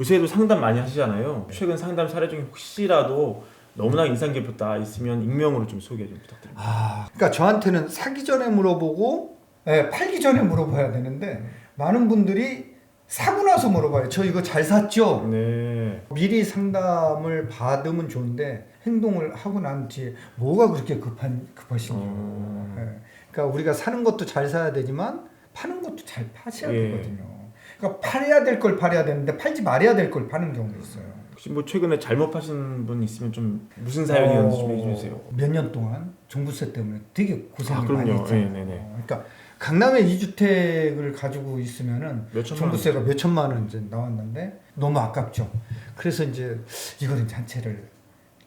요새도 상담 많이 하시잖아요. 최근 상담 사례 중에 혹시라도 너무나 인상 깊었다 있으면 익명으로 좀 소개 좀 부탁드립니다. 아, 그러니까 저한테는 사기 전에 물어보고 예, 팔기 전에 물어봐야 되는데 많은 분들이 사고 나서 물어봐요. 저 이거 잘 샀죠? 네. 미리 상담을 받으면 좋은데 행동을 하고 난 뒤에 뭐가 그렇게 급한 급하신지요. 어. 예. 그러니까 우리가 사는 것도 잘 사야 되지만 파는 것도 잘 파셔야 예. 되거든요. 그러니까 팔아야 될 걸 팔아야 되는데 팔지 말아야 될 걸 파는 경우도 있어요. 혹시 뭐 최근에 잘못 파신 분 있으면 좀 무슨 사연이었는지 좀 얘기해 주세요. 몇 년 동안 종부세 때문에 되게 고생을 아, 많이 그럼요. 했잖아요. 네, 네, 네. 어, 그러니까 강남에 2주택을 가지고 있으면은 몇 천만 원. 종부세가 몇 천만 원 이제 나왔는데 너무 아깝죠. 그래서 이제 이거는 잔체를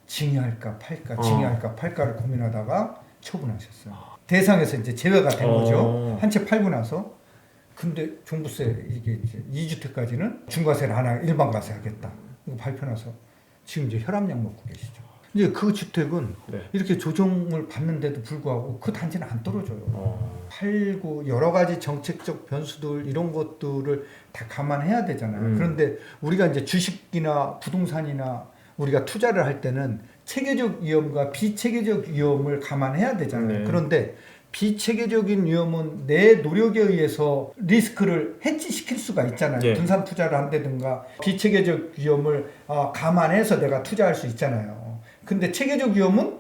징의할까 팔까 어. 징의할까 팔까를 고민하다가 처분하셨어요. 대상에서 이제 제외가 된 어. 거죠. 한채 팔고 나서 근데 종부세 이게 이제 2주택까지는 중과세를 안 하고 일반 과세 하겠다. 이거 발표 나서 지금 이제 혈압약 먹고 계시죠. 이제 그 주택은 네. 이렇게 조정을 받는데도 불구하고 그 단지는 안 떨어져요. 어. 팔고 여러 가지 정책적 변수들 이런 것들을 다 감안해야 되잖아요. 음. 그런데 우리가 이제 주식이나 부동산이나 우리가 투자를 할 때는 체계적 위험과 비체계적 위험을 감안해야 되잖아요. 네. 그런데 비체계적인 위험은 내 노력에 의해서 리스크를 해지시킬 수가 있잖아요. 예. 분산 투자를 한다든가 비체계적 위험을 아, 감안해서 내가 투자할 수 있잖아요. 근데 체계적 위험은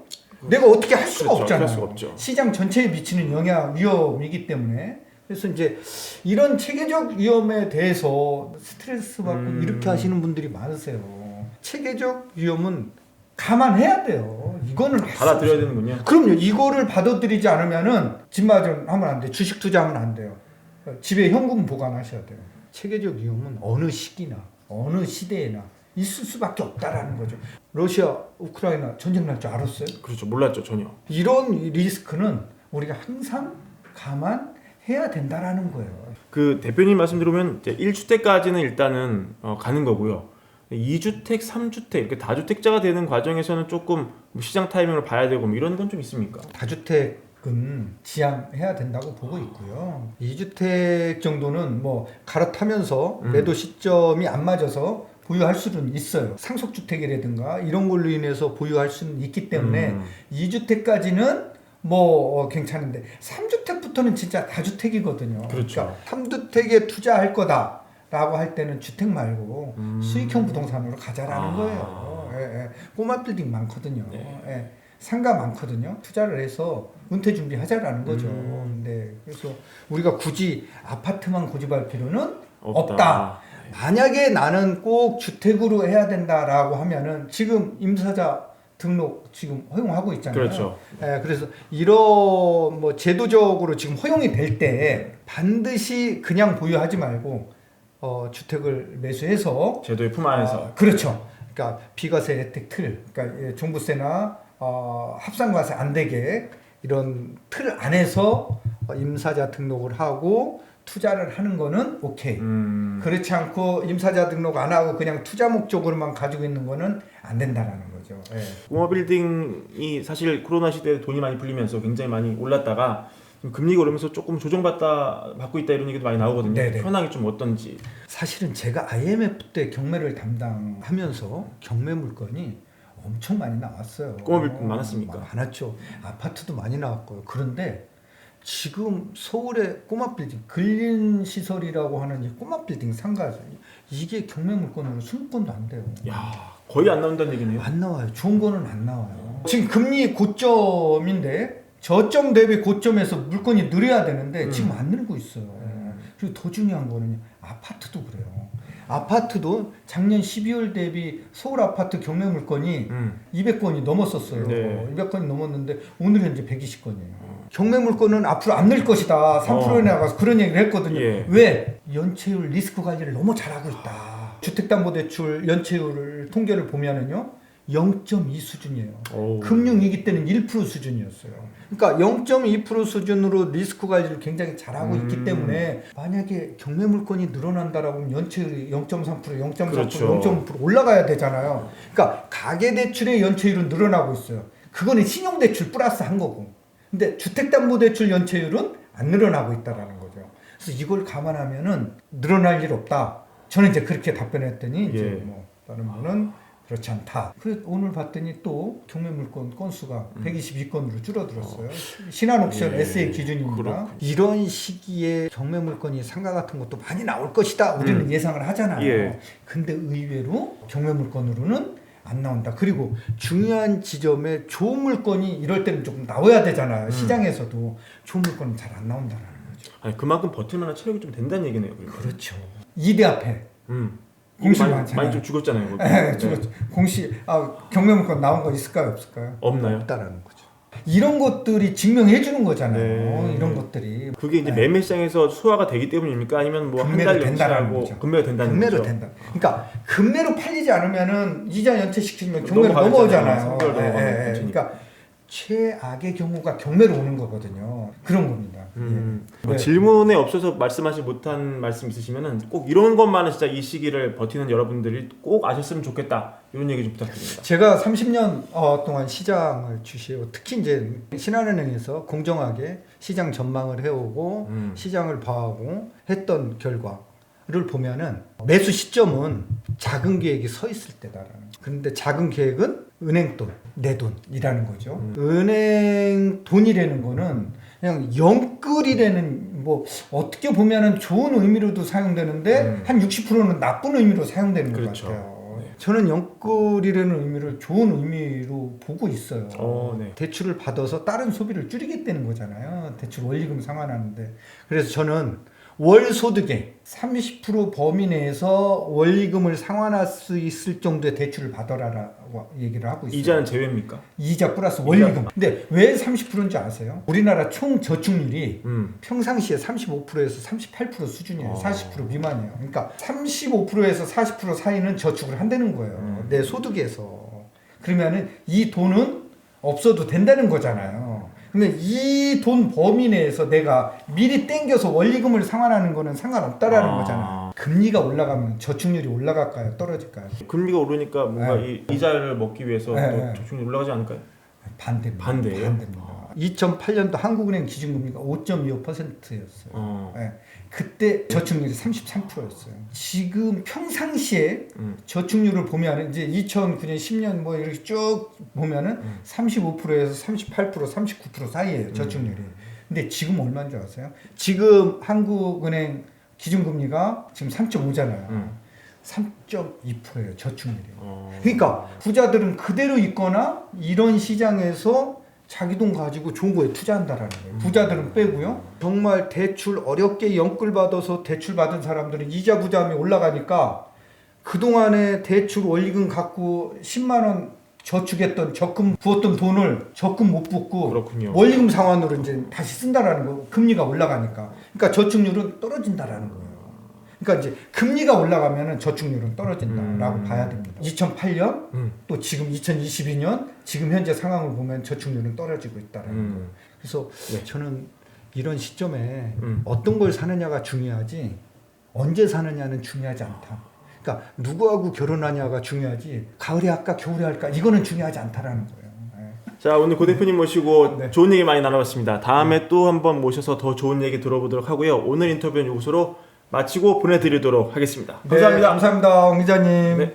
내가 어떻게 할 수가 그렇죠. 없잖아요. 할 수가 없죠. 시장 전체에 미치는 영향 위험이기 때문에 그래서 이제 이런 체계적 위험에 대해서 스트레스 받고 음. 이렇게 하시는 분들이 많으세요. 체계적 위험은 감안해야 돼요. 이거는 받아들여야. 되는군요. 그럼요. 이거를 받아들이지 않으면은 집마전 하면 안 돼. 주식 투자하면 안 돼요. 집에 현금 보관하셔야 돼요. 체계적 위험은 어느 시기나 어느 시대에나 있을 수밖에 없다라는 거죠. 러시아, 우크라이나 전쟁 날 줄 알았어요? 그렇죠. 몰랐죠 전혀. 이런 리스크는 우리가 항상 감안해야 된다라는 거예요. 그 대표님 말씀 들으면 이제 1주택까지는 일단은 어, 가는 거고요. 2주택, 3주택 이렇게 다주택자가 되는 과정에서는 조금 뭐 시장 타이밍을 봐야 되고 뭐 이런 건 좀 있습니까? 다주택 은 지향해야 된다고 보고 있고요. 2주택 정도는 뭐 갈아타면서 음. 매도 시점이 안 맞아서 보유할 수는 있어요. 상속주택이라든가 이런 걸로 인해서 보유할 수는 있기 때문에 음. 2주택까지는 뭐 어, 괜찮은데 3주택부터는 진짜 다주택이거든요. 그렇죠. 3주택에 투자할 거다 라고 할 때는 주택 말고 음. 수익형 부동산으로 가자라는 아. 거예요. 예, 예. 꼬마 빌딩 많거든요. 네. 예. 상가 많거든요. 투자를 해서 은퇴 준비하자라는 거죠. 음. 네. 그래서 우리가 굳이 아파트만 고집할 필요는 없다. 없다. 만약에 나는 꼭 주택으로 해야 된다라고 하면은 지금 임사자 등록 지금 허용하고 있잖아요. 그렇죠. 예, 그래서 이런 뭐 제도적으로 지금 허용이 될 때 반드시 그냥 보유하지 말고 어, 주택을 매수해서 제도의 품 안에서 어, 그렇죠. 그러니까 비과세 혜택 틀, 그러니까 예, 종부세나 어, 합산과세 안 되게 이런 틀 안에서 어, 임사자 등록을 하고 투자를 하는 거는 오케이. 음, 그렇지 않고 임사자 등록 안 하고 그냥 투자 목적으로만 가지고 있는 거는 안 된다라는 거죠. 예. 꼬마 빌딩이 사실 코로나 시대에 돈이 많이 풀리면서 굉장히 많이 올랐다가 좀 금리가 오르면서 조금 조정받다 받고 있다 이런 얘기도 많이 나오거든요. 네네. 현황이 좀 어떤지. 사실은 제가 IMF 때 경매를 담당하면서 경매 물건이 엄청 많이 나왔어요. 꼬마 빌딩 많았습니까? 많았죠. 아파트도 많이 나왔고요. 그런데 지금 서울의 꼬마 빌딩, 근린 시설이라고 하는 이 꼬마 빌딩 상가 이게 경매 물건으로 20건도 안 돼요. 야 거의 안 나온다는 얘기네요. 안 나와요. 좋은 거는 안 나와요. 지금 금리 고점인데 저점 대비 고점에서 물건이 늘어야 되는데 음. 지금 안 늘고 있어요. 그리고 더 중요한 거는 아파트도 그래요. 아파트도 작년 12월 대비 서울 아파트 경매 물건이 음. 200건이 넘었었어요. 네. 200건이 넘었는데 오늘 현재 120건이에요. 경매 물건은 앞으로 안 늘 것이다. 3%에 나가서 그런 얘기를 했거든요. 어. 예. 왜? 연체율 리스크 관리를 너무 잘하고 있다. 주택담보대출 연체율 통계를 보면은요. 0.2 수준이에요. 오. 금융위기 때는 1% 수준이었어요. 그러니까 0.2% 수준으로 리스크 관리를 굉장히 잘하고 음. 있기 때문에 만약에 경매 물건이 늘어난다라고 하면 연체율이 0.3%, 0.4%, 그렇죠. 0.5% 올라가야 되잖아요. 그러니까 가계대출의 연체율은 늘어나고 있어요. 그거는 신용대출 플러스 한 거고. 근데 주택담보대출 연체율은 안 늘어나고 있다라는 거죠. 그래서 이걸 감안하면은 늘어날 일 없다. 저는 이제 그렇게 답변했더니 이제 예. 뭐 다른 분은 그렇지 않다. 그래 오늘 봤더니 또 경매 물건 건수가 122건으로 줄어들었어요. 신한옥션 음. 예, SA 기준입니다. 그렇군요. 이런 시기에 경매 물건이 상가 같은 것도 많이 나올 것이다. 우리는 음. 예상을 하잖아요. 예. 근데 의외로 경매 물건으로는 안 나온다. 그리고 중요한 지점에 좋은 물건이 이럴 때는 조금 나와야 되잖아요. 음. 시장에서도 좋은 물건은 잘 안 나온다는 거죠. 아니 그만큼 버틸만한 체력이 좀 된다는 얘기네요. 그러니까. 그렇죠. 이대 앞에 음. 공실 많이, 많잖아요. 많이 좀 죽었잖아요. 예, 네. 죽었죠. 공시 아 경매 물건 나온 거 있을까요, 없을까요? 없나요? 없다라는 거죠. 이런 것들이 증명해 주는 거잖아요. 네. 이런 것들이 그게 이제 네. 매매 시장에서 소화가 되기 때문입니까? 아니면 뭐한 금매로 달 연체하고. 금매가 된다는 금매로 거죠. 된다. 그러니까 금매로 팔리지 않으면은 이자 연체 시키면 넘어가잖아요. 경매로 넘어가면 예, 예, 예. 연체니까. 그러니까 최악의 경우가 경매로 오는 거거든요. 그런 겁니다. 음, 예. 뭐 네. 질문에 없어서 말씀하지 못한 말씀 있으시면은 꼭 이런 것만은 진짜 이 시기를 버티는 여러분들이 꼭 아셨으면 좋겠다 이런 얘기 좀 부탁드립니다. 제가 30년 어, 동안 시장을 주시고 특히 이제 신한은행에서 공정하게 시장 전망을 해오고 음. 시장을 봐오고 했던 결과 를 보면은 매수 시점은 작은 계획이 서 있을 때다라는. 그런데 작은 계획은 은행 돈, 내 돈이라는 거죠. 음. 은행 돈이라는 거는 그냥 영끌이라는 뭐 어떻게 보면은 좋은 의미로도 사용되는데 음. 한 60%는 나쁜 의미로 사용되는 그렇죠. 것 같아요. 네. 저는 영끌이라는 의미를 좋은 의미로 보고 있어요. 어, 네. 대출을 받아서 다른 소비를 줄이겠다는 거잖아요. 대출 원리금 상환하는데. 그래서 저는 월 소득의 30% 범위 내에서 원리금을 상환할 수 있을 정도의 대출을 받아라라고 얘기를 하고 있어요. 이자는 제외입니까? 이자 플러스. 원리금. 근데 왜 30%인지 아세요? 우리나라 총 저축률이 음. 평상시에 35%에서 38% 수준이에요. 어. 40% 미만이에요. 그러니까 35%에서 40% 사이는 저축을 한다는 거예요. 음. 내 소득에서. 그러면은 이 돈은 없어도 된다는 거잖아요. 그러면 이돈 범위 내에서 내가 미리 땡겨서 원리금을 상환하는 거는 상관없다라는 아. 거잖아요. 금리가 올라가면 저축률이 올라갈까요? 떨어질까요? 금리가 오르니까 뭔가 네. 이 이자를 먹기 위해서 네, 또 네. 저축률이 올라가지 않을까요? 반대입니다. 반대예요? 반대입니다. 2008년도 한국은행 기준금리가 5.25%였어요. 어. 네. 그때 저축률이 33%였어요. 지금 평상시에 음. 저축률을 보면 이제 2009년, 10년 뭐 이렇게 쭉 보면은 음. 35%에서 38%, 39% 사이예요 저축률이. 근데 지금 얼마인 줄 아세요? 지금 한국은행 기준금리가 지금 3.5잖아요. 음. 3.2%예요 저축률이. 어. 그러니까 부자들은 그대로 있거나 이런 시장에서 자기 돈 가지고 좋은 거에 투자한다라는 거예요. 부자들은 빼고요. 정말 대출 어렵게 연끌 받아서 대출 받은 사람들은 이자 부담이 올라가니까 그동안에 대출 원리금 갖고 10만 원 저축했던 적금 부었던 돈을 적금 못 붓고 그렇군요. 원리금 상환으로 이제 다시 쓴다라는 거 금리가 올라가니까 그러니까 저축률은 떨어진다라는 거예요. 그러니까 이제 금리가 올라가면은 저축률은 떨어진다라고 음. 봐야 됩니다. 2008년 음. 또 지금 2022년 지금 현재 상황을 보면 저축률은 떨어지고 있다라는. 음. 그래서 네. 저는 이런 시점에 음. 어떤 걸 사느냐가 중요하지 언제 사느냐는 중요하지 않다. 그러니까 누구하고 결혼하냐가 중요하지 가을에 할까 겨울에 할까 이거는 중요하지 않다라는 거예요. 예. 자 오늘 고 대표님 모시고 네. 좋은 얘기 많이 나눠봤습니다. 다음에 또 한번 모셔서 더 좋은 얘기 들어보도록 하고요. 오늘 인터뷰는 이것으로 마치고 보내드리도록 하겠습니다. 감사합니다. 네, 감사합니다, 옹 기자님. 네.